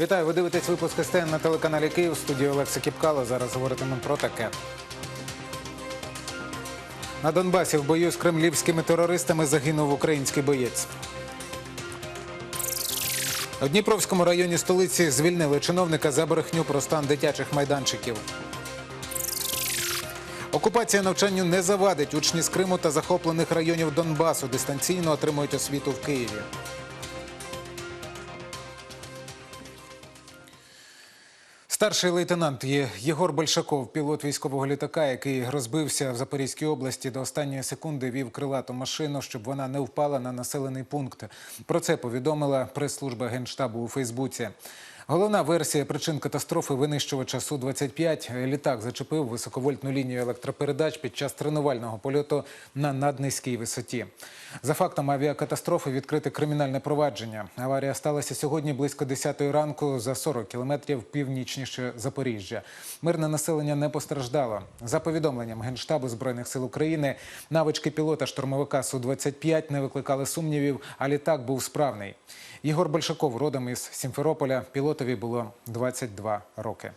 Вітаю, ви дивитесь випуск СТН на телеканалі Київ. В студії Олекса Кіпкало. Зараз говоритимемо про таке. На Донбасі в бою з кремлівськими терористами загинув український боєць. У Дніпровському районі столиці звільнили чиновника за брехню про стан дитячих майданчиків. Окупація навчанню не завадить. Учні з Криму та захоплених районів Донбасу дистанційно отримують освіту в Києві. Старший лейтенант Єгор Большаков, пілот військового літака, який розбився в Запорізькій області до останньої секунди вів крилату машину, щоб вона не впала на населений пункт. Про це повідомила прес-служба генштабу у Фейсбуці. Головна версія причин катастрофи винищувача Су-25. Літак зачепив високовольтну лінію електропередач під час тренувального польоту на наднизькій висоті. За фактом авіакатастрофи відкрите кримінальне провадження. Аварія сталася сьогодні близько 10 ранку за 40 кілометрів північніше Запоріжжя. Мирне населення не постраждало. За повідомленням Генштабу Збройних сил України, навички пілота штурмовика Су-25 не викликали сумнівів, а літак був справний. Єгор Большаков родом із Сімферополя. Пілотові було 22 роки.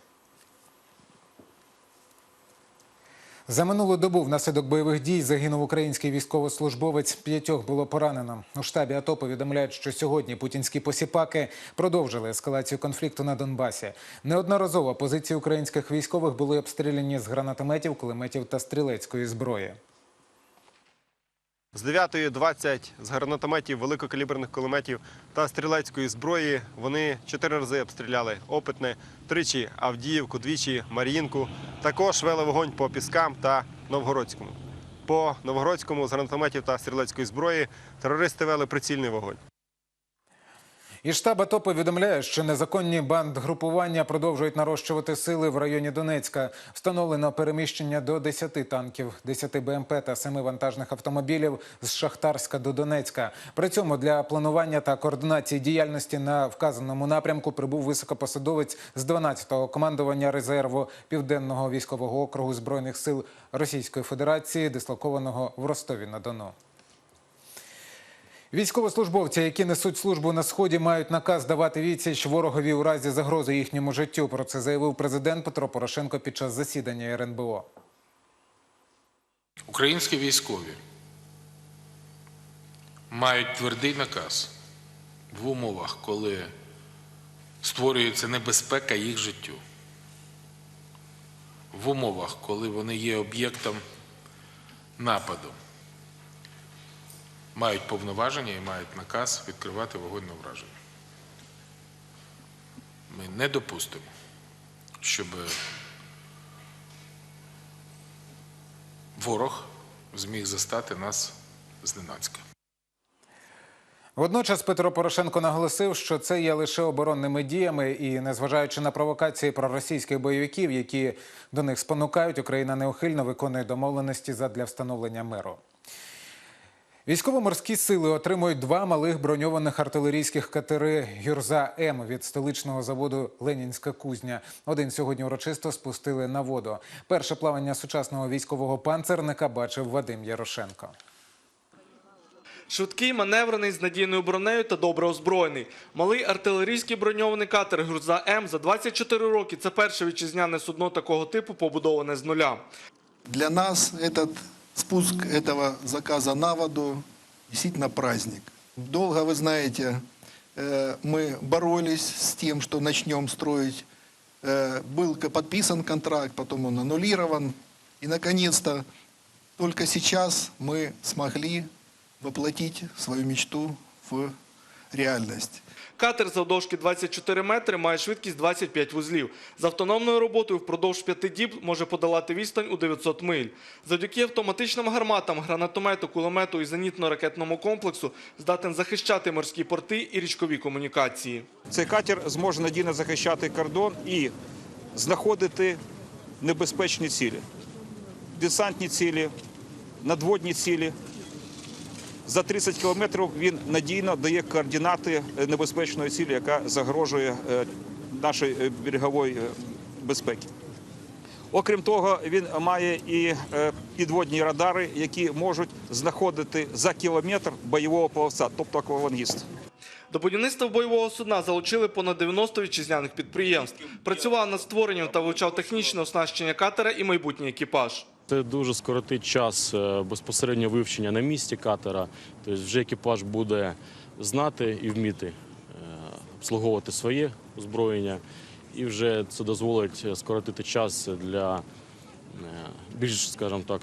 За минулу добу внаслідок бойових дій загинув український військовослужбовець. П'ятьох було поранено. У штабі АТО повідомляють, що сьогодні путінські посіпаки продовжили ескалацію конфлікту на Донбасі. Неодноразово позиції українських військових були обстріляні з гранатометів, кулеметів та стрілецької зброї. З 9.20 з гранатометів, великокаліберних кулеметів та стрілецької зброї вони чотири рази обстріляли Опитне, тричі Авдіївку, двічі Мар'їнку. Також вели вогонь по Піскам та Новгородському. По Новгородському з гранатометів та стрілецької зброї терористи вели прицільний вогонь. І штаб АТО повідомляє, що незаконні бандгрупування продовжують нарощувати сили в районі Донецька. Встановлено переміщення до 10 танків, 10 БМП та 7 вантажних автомобілів з Шахтарська до Донецька. При цьому для планування та координації діяльності на вказаному напрямку прибув високопосадовець з 12-го командування резерву Південного військового округу збройних сил Російської Федерації, дислокованого в Ростові на Дону. Військовослужбовці, які несуть службу на сході, мають наказ давати відсіч ворогові у разі загрози їхньому життю. Про це заявив президент Петро Порошенко під час засідання РНБО. Українські військові мають твердий наказ в умовах, коли створюється небезпека їх життю, в умовах, коли вони є об'єктом нападу, мають повноваження і мають наказ відкривати вогонь на враження. Ми не допустимо, щоб ворог зміг застати нас зненацька. Водночас Петро Порошенко наголосив, що це є лише оборонними діями, і незважаючи на провокації проросійських бойовиків, які до них спонукають, Україна неухильно виконує домовленості задля встановлення миру. Військово-морські сили отримують два малих броньованих артилерійських катери Гюрза М від столичного заводу Ленінська кузня. Один сьогодні урочисто спустили на воду. Перше плавання сучасного військового панцерника бачив Вадим Ярошенко. Швидкий, маневрений, з надійною бронею та добре озброєний. Малий артилерійський броньований катер Гюрза М за 24 роки. Це перше вітчизняне судно такого типу, побудоване з нуля. Для нас этот спуск этого заказа на воду действительно праздник. Долго, вы знаете, э, мы боролись с тем, что начнем строить. Э, Был к- подписан контракт, потом он аннулирован. И, наконец-то, только сейчас мы смогли воплотить свою мечту в реальность. Катер завдовжки 24 метри має швидкість 25 вузлів. З автономною роботою впродовж 5 діб може подолати відстань у 900 миль. Завдяки автоматичним гарматам, гранатомету, кулемету і зенітно-ракетному комплексу здатен захищати морські порти і річкові комунікації. Цей катер зможе надійно захищати кордон і знаходити небезпечні цілі, десантні цілі, надводні цілі. За 30 кілометрів він надійно дає координати е, небезпечної цілі, яка загрожує е, нашій е, береговій е, безпеці. Окрім того, він має і підводні радари, які можуть знаходити за кілометр бойового плавця, тобто аквалангіст. До будівництва бойового судна залучили понад 90 вітчизняних підприємств. Працював над створенням та вивчав технічне оснащення катера і майбутній екіпаж. Це дуже скоротить час е, безпосередньо вивчення на місці катера. Тобто вже екіпаж буде знати і вміти е, обслуговувати своє озброєння, і вже це дозволить е, скоротити час для більш, скажімо так,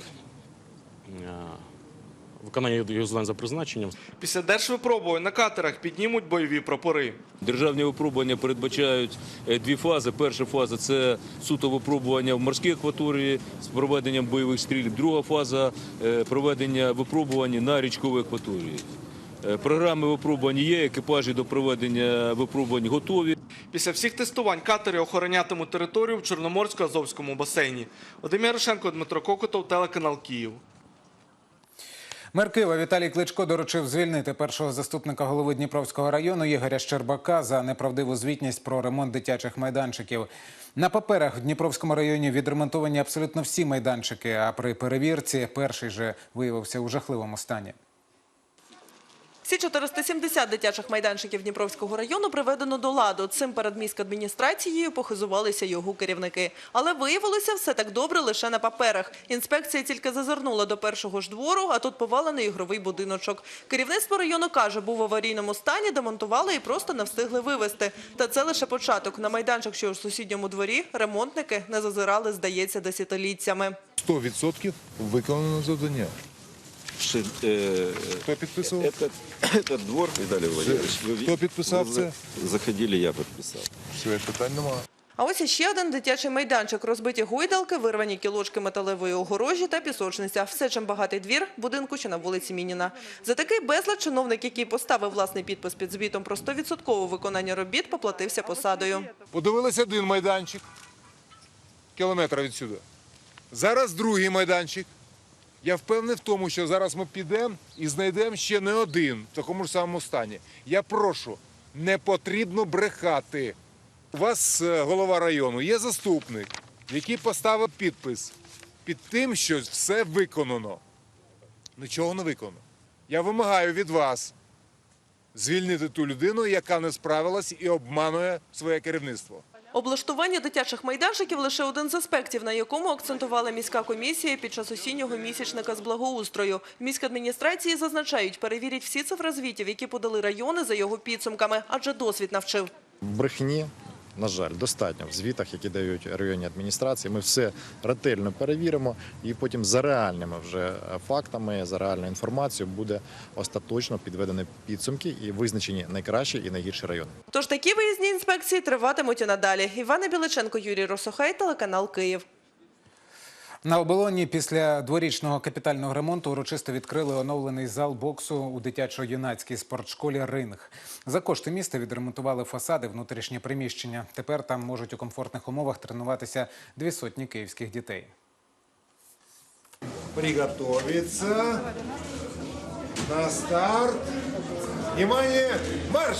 виконання його завдань за призначенням. Після держвипробувань на катерах піднімуть бойові прапори. Державні випробування передбачають е, дві фази. Перша фаза це суто випробування в морській акваторії з проведенням бойових стрільб. Друга фаза е, проведення випробувань на річковій акваторії. Е, Програми випробувань є, екіпажі до проведення випробувань готові. Після всіх тестувань катери охоронятимуть територію в Чорноморсько-Азовському басейні. Вадим Ярошенко, Дмитро Кокотов, телеканал Київ. Мер Києва Віталій Кличко доручив звільнити першого заступника голови Дніпровського району Ігоря Щербака за неправдиву звітність про ремонт дитячих майданчиків. На паперах в Дніпровському районі відремонтовані абсолютно всі майданчики, а при перевірці перший же виявився у жахливому стані. Всі 470 дитячих майданчиків Дніпровського району приведено до ладу. Цим перед міськадміністрацією похизувалися його керівники. Але виявилося все так добре лише на паперах. Інспекція тільки зазирнула до першого ж двору, а тут повалений ігровий будиночок. Керівництво району каже, був в аварійному стані, демонтували і просто не встигли вивезти. Та це лише початок. На майданчик, що у сусідньому дворі, ремонтники не зазирали, здається, десятиліттями. 100% виконано завдання. э, Хто підписував? Этот, этот двор, Виталий Владимирович, вы Хто підписав вы це? Заходили, я подписал. Все, питань немає. А ось іще один дитячий майданчик. Розбиті гойдалки, вирвані кілочки металевої огорожі та пісочниця. Все, чим багатий двір будинку чи на вулиці Мініна. За такий безлад чиновник, який поставив власний підпис під звітом про 100% виконання робіт, поплатився посадою. Подивилися один майданчик, кілометр відсюди. Зараз другий майданчик. Я впевнений в тому, що зараз ми підемо і знайдемо ще не один в такому ж самому стані. Я прошу, не потрібно брехати. У вас е, голова району є заступник, який поставив підпис під тим, що все виконано. Нічого не виконано. Я вимагаю від вас звільнити ту людину, яка не справилась і обманує своє керівництво. Облаштування дитячих майданчиків – лише один з аспектів, на якому акцентувала міська комісія під час осіннього місячника з благоустрою. В міськадміністрації зазначають, перевірять всі цифри звітів, які подали райони за його підсумками, адже досвід навчив. брехні, на жаль, достатньо в звітах, які дають районні адміністрації. Ми все ретельно перевіримо, і потім за реальними вже фактами, за реальною інформацією буде остаточно підведені підсумки і визначені найкращі і найгірші райони. Тож такі виїзні інспекції триватимуть і надалі. Івана Біличенко, Юрій Росохай, телеканал Київ. На оболоні після дворічного капітального ремонту урочисто відкрили оновлений зал боксу у дитячо-юнацькій спортшколі Ринг. За кошти міста відремонтували фасади, внутрішнє приміщення. Тепер там можуть у комфортних умовах тренуватися дві сотні київських дітей. Приготовиться. На старт. Внимание, марш!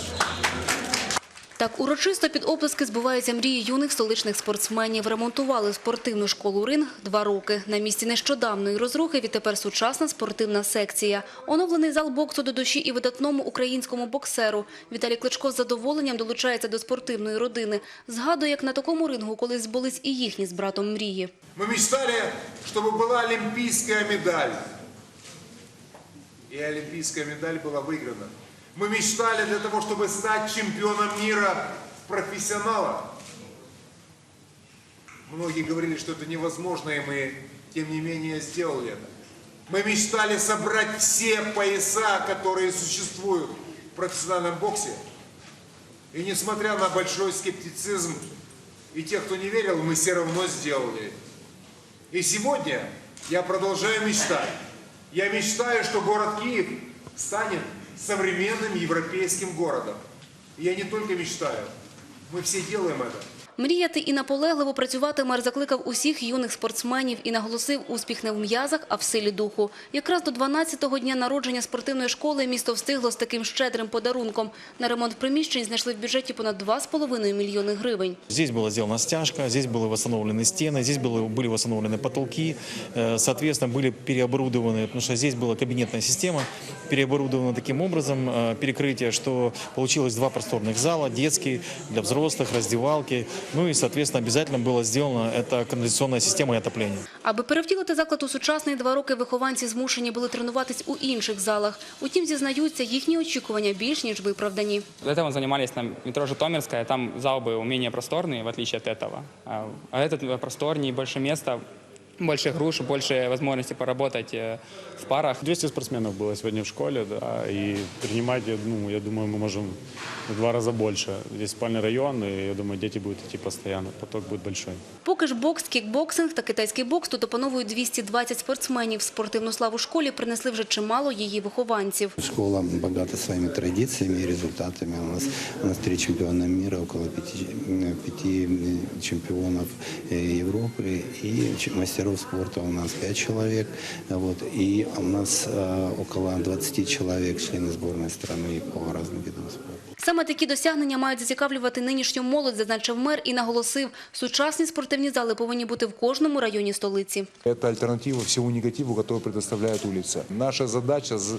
Так урочисто під оплески збуваються мрії юних столичних спортсменів. Ремонтували спортивну школу «Ринг» два роки. На місці нещодавної розрухи відтепер сучасна спортивна секція. Оновлений зал боксу до душі і видатному українському боксеру. Віталій Кличко з задоволенням долучається до спортивної родини. Згадує, як на такому рингу колись збулись і їхні з братом мрії. Мы мечтали, чтобы была олимпийская медаль. И олимпийская медаль была выиграна. Мы мечтали для того, чтобы стать чемпионом мира в профессионалах. Многие говорили, что это невозможно, и мы, тем не менее, сделали это. Мы мечтали собрать все пояса, которые существуют в профессиональном боксе. И несмотря на большой скептицизм и тех, кто не верил, мы все равно сделали. И сегодня я продолжаю мечтать. Я мечтаю, что город Киев станет современным европейским городом. И я не только мечтаю, мы все делаем это. Мріяти і наполегливо працювати мер закликав усіх юних спортсменів і наголосив успіх не в м'язах, а в силі духу. Якраз до 12-го дня народження спортивної школи місто встигло з таким щедрим подарунком. На ремонт приміщень знайшли в бюджеті понад 2,5 мільйони гривень. Здесь была сделана стяжка, здесь были восстановлены стены, здесь было, были восстановлены потолки, э, соответственно, были переоборудованы, потому что здесь была кабинетная система, переоборудована таким образом э, перекрытие, что получилось два просторных зала, детский, для взрослых, раздевалки, ну и, соответственно, обязательно было сделано это канализационная система и отопление. Аби перевтілити заклад у сучасний два роки вихованці змушені були тренуватись у інших залах. Утім, зізнаються, їхні очікування більш ніж виправдані. До этого занимались на метро Житомирская, там зал был менее просторный, в отличие от этого. А а этот просторнее, больше места, больше груш, больше возможности поработать э, в парах. 200 спортсменов было сегодня в школе, да, и принимать, я, ну, я думаю, мы можем в два раза больше. Здесь спальный район, и я думаю, дети будут идти постоянно, поток будет большой. Поки ж бокс, кікбоксинг та китайський бокс тут опановують 220 спортсменів. Спортивну славу школі принесли вже чимало її вихованців. Школа богата своими традициями и результатами. У нас, у нас три чемпиона мира, около пяти, э, пяти э, чемпионов э, Европы и ч- мастеров спорта у нас пять человек. Вот, и у нас э, около 20 человек члены сборной страны по разным видам спорта. Саме такі досягнення мають зацікавлювати нинішню молодь, зазначив мер і наголосив, сучасні спортивні зали повинні бути в кожному районі столиці. Это альтернатива всему негативу, который предоставляет улица. Наша задача з-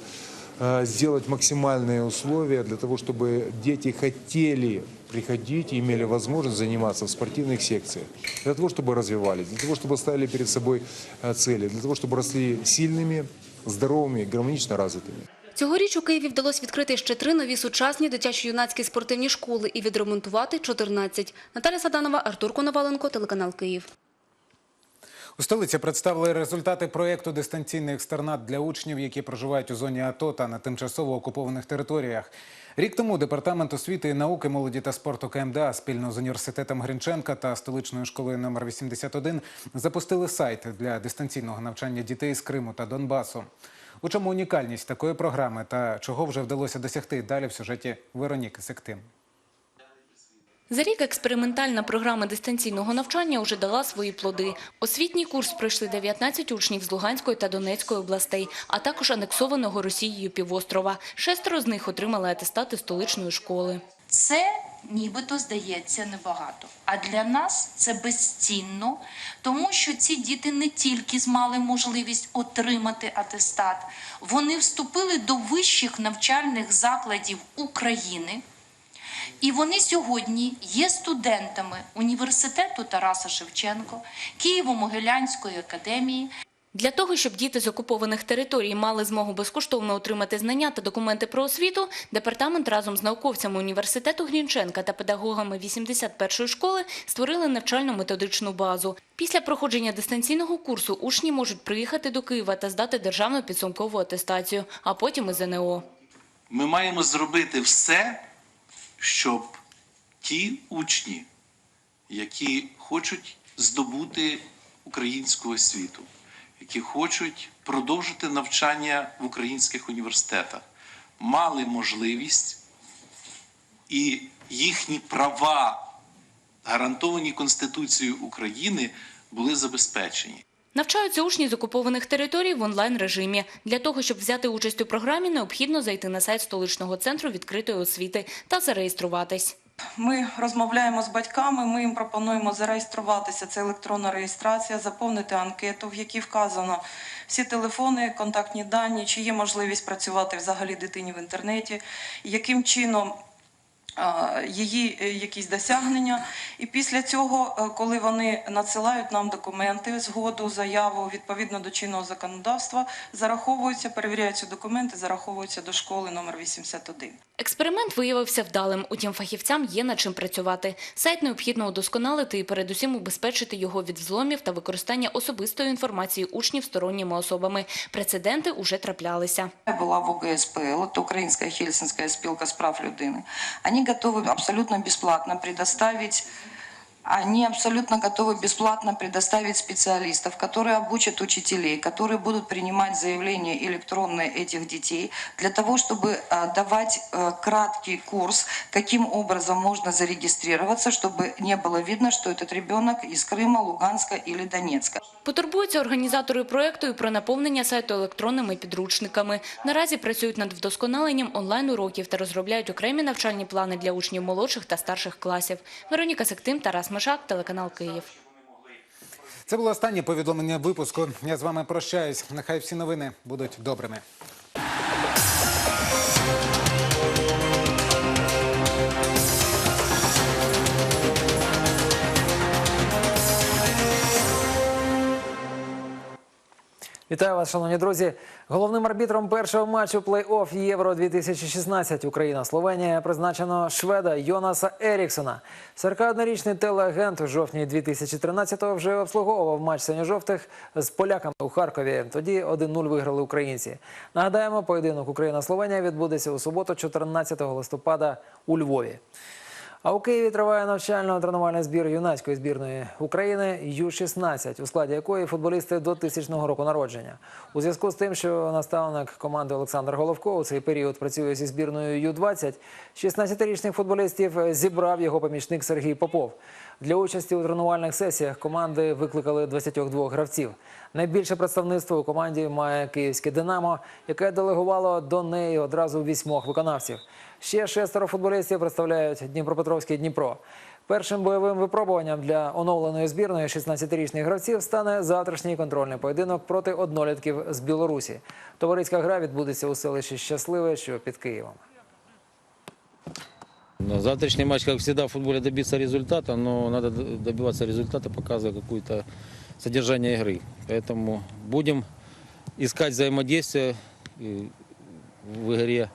э, сделать максимальные условия для того, чтобы дети хотели приходить и имели возможность заниматься в спортивных секциях. Для того, чтобы развивались, для того, чтобы ставили перед собой э, цели, для того, чтобы росли сильными, здоровыми, гармонично развитыми. Цьогоріч у Києві вдалося відкрити ще три нові сучасні дитячо-юнацькі спортивні школи і відремонтувати 14. Наталя Саданова, Артур Коноваленко, телеканал Київ. У столиці представили результати проєкту «Дистанційний екстернат для учнів, які проживають у зоні АТО та на тимчасово окупованих територіях. Рік тому Департамент освіти і науки, молоді та спорту КМДА спільно з університетом Гринченка та столичною школою номер 81 запустили сайт для дистанційного навчання дітей з Криму та Донбасу. У чому унікальність такої програми та чого вже вдалося досягти далі в сюжеті Вероніки Сектим. За рік експериментальна програма дистанційного навчання вже дала свої плоди. Освітній курс пройшли 19 учнів з Луганської та Донецької областей, а також анексованого Росією півострова. Шестеро з них отримали атестати столичної школи. Це нібито здається небагато. А для нас це безцінно, тому що ці діти не тільки мали можливість отримати атестат, вони вступили до вищих навчальних закладів України. І вони сьогодні є студентами університету Тараса Шевченко, Києво-Могилянської академії, Для того, щоб діти з окупованих територій мали змогу безкоштовно отримати знання та документи про освіту, департамент разом з науковцями університету Грінченка та педагогами 81-ї школи створили навчально-методичну базу. Після проходження дистанційного курсу учні можуть приїхати до Києва та здати державну підсумкову атестацію, а потім і ЗНО. Ми маємо зробити все, щоб ті учні, які хочуть здобути українську освіту, які хочуть продовжити навчання в українських університетах, мали можливість і їхні права, гарантовані Конституцією України, були забезпечені. Навчаються учні з окупованих територій в онлайн-режимі. Для того, щоб взяти участь у програмі, необхідно зайти на сайт столичного центру відкритої освіти та зареєструватись. Ми розмовляємо з батьками, ми їм пропонуємо зареєструватися. Це електронна реєстрація, заповнити анкету, в якій вказано всі телефони, контактні дані, чи є можливість працювати взагалі дитині в інтернеті, яким чином. Її е, якісь досягнення, і після цього, е, коли вони надсилають нам документи, згоду, заяву відповідно до чинного законодавства, зараховуються, перевіряються документи, зараховуються до школи номер 81. Експеримент виявився вдалим, утім фахівцям є над чим працювати. Сайт необхідно удосконалити і передусім убезпечити його від взломів та використання особистої інформації учнів сторонніми особами. Прецеденти уже траплялися. Я была в УГСПЛ, это Украинская Хельсинская спилка с прав людини. Они готовы абсолютно бесплатно предоставить Они абсолютно готовы бесплатно предоставить специалистов, которые обучат учителей, которые будут принимать заявления электронные этих детей для того, чтобы э, давать э, краткий курс, каким образом можно зарегистрироваться, чтобы не было видно, что этот ребенок из Крыма, Луганска или Донецка. Потурбуються організатори проєкту і про наповнення сайту електронними підручниками. Наразі працюють над вдосконаленням онлайн-уроків та розробляють окремі навчальні плани для учнів молодших та старших класів. Вероніка Сектим, Тарас Мишак, телеканал Київ. Це було останнє повідомлення випуску. Я з вами прощаюсь. Нехай всі новини будуть добрими. Вітаю вас, шановні друзі. Головним арбітром першого матчу плей-офф Євро 2016 Україна-Словенія призначено шведа Йонаса Еріксона. 41-річний телеагент у жовтні 2013-го вже обслуговував матч синьо-жовтих з поляками у Харкові. Тоді 1-0 виграли українці. Нагадаємо, поєдинок Україна-Словенія відбудеться у суботу, 14 листопада у Львові. А у Києві триває навчально-тренувальний збір юнацької збірної України Ю-16, у складі якої футболісти до тисячного року народження. У зв'язку з тим, що наставник команди Олександр Головко у цей період працює зі збірною Ю-20, 16-річних футболістів зібрав його помічник Сергій Попов. Для участі у тренувальних сесіях команди викликали 22 гравців. Найбільше представництво у команді має київське Динамо, яке делегувало до неї одразу вісьмох виконавців. Ще шестеро футболістів представляють Дніпропетровський Дніпро. Першим бойовим випробуванням для оновленої збірної 16-річних гравців стане завтрашній контрольний поєдинок проти однолітків з Білорусі. Товариська гра відбудеться у селищі Щасливе, що під Києвом. На Завтрашний матч, как всегда, в футболе добиться результата, но надо д- добиваться результата, показывая какое-то содержание игры. Поэтому будем искать взаимодействие и в игре,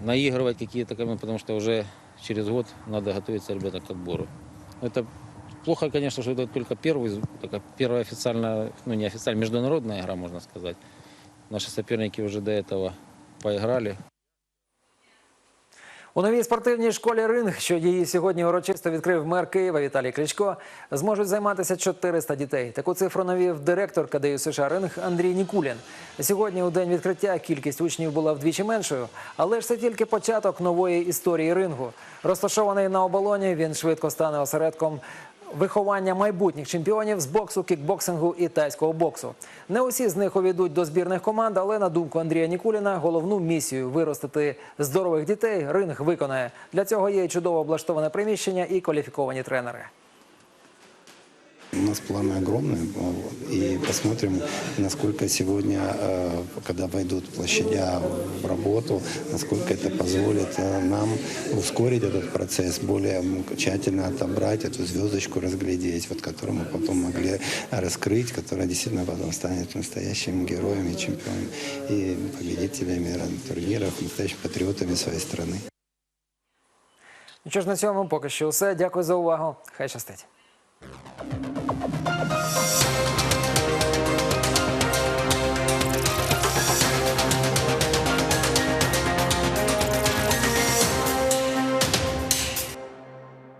наигрывать какие-то моменты, потому что уже через год надо готовиться ребята к отбору. Это плохо, конечно, что это только первый, такая первая официальная, ну не официальная, международная игра, можно сказать. Наши соперники уже до этого поиграли, у новій спортивній школі «Ринг», що її сьогодні урочисто відкрив мер Києва Віталій Кличко, зможуть займатися 400 дітей. Таку цифру навів директор КДЮ США «Ринг» Андрій Нікулін. Сьогодні, у день відкриття, кількість учнів була вдвічі меншою, але ж це тільки початок нової історії рингу. Розташований на оболоні, він швидко стане осередком виховання майбутніх чемпіонів з боксу, кікбоксингу і тайського боксу. Не усі з них увійдуть до збірних команд, але на думку Андрія Нікуліна, головну місію виростити здорових дітей ринг виконає. Для цього є чудово облаштоване приміщення і кваліфіковані тренери. У нас планы огромные, вот, и посмотрим, насколько сегодня, э, когда войдут площадя в работу, насколько это позволит э, нам ускорить этот процесс, более м, тщательно отобрать эту звездочку, разглядеть, вот, которую мы потом могли раскрыть, которая действительно потом станет настоящим героем и чемпионом, и победителями турниров, настоящими патриотами своей страны. Ну що ж на цьому поки що все. Дякую за увагу. Хай щастить. Thank you.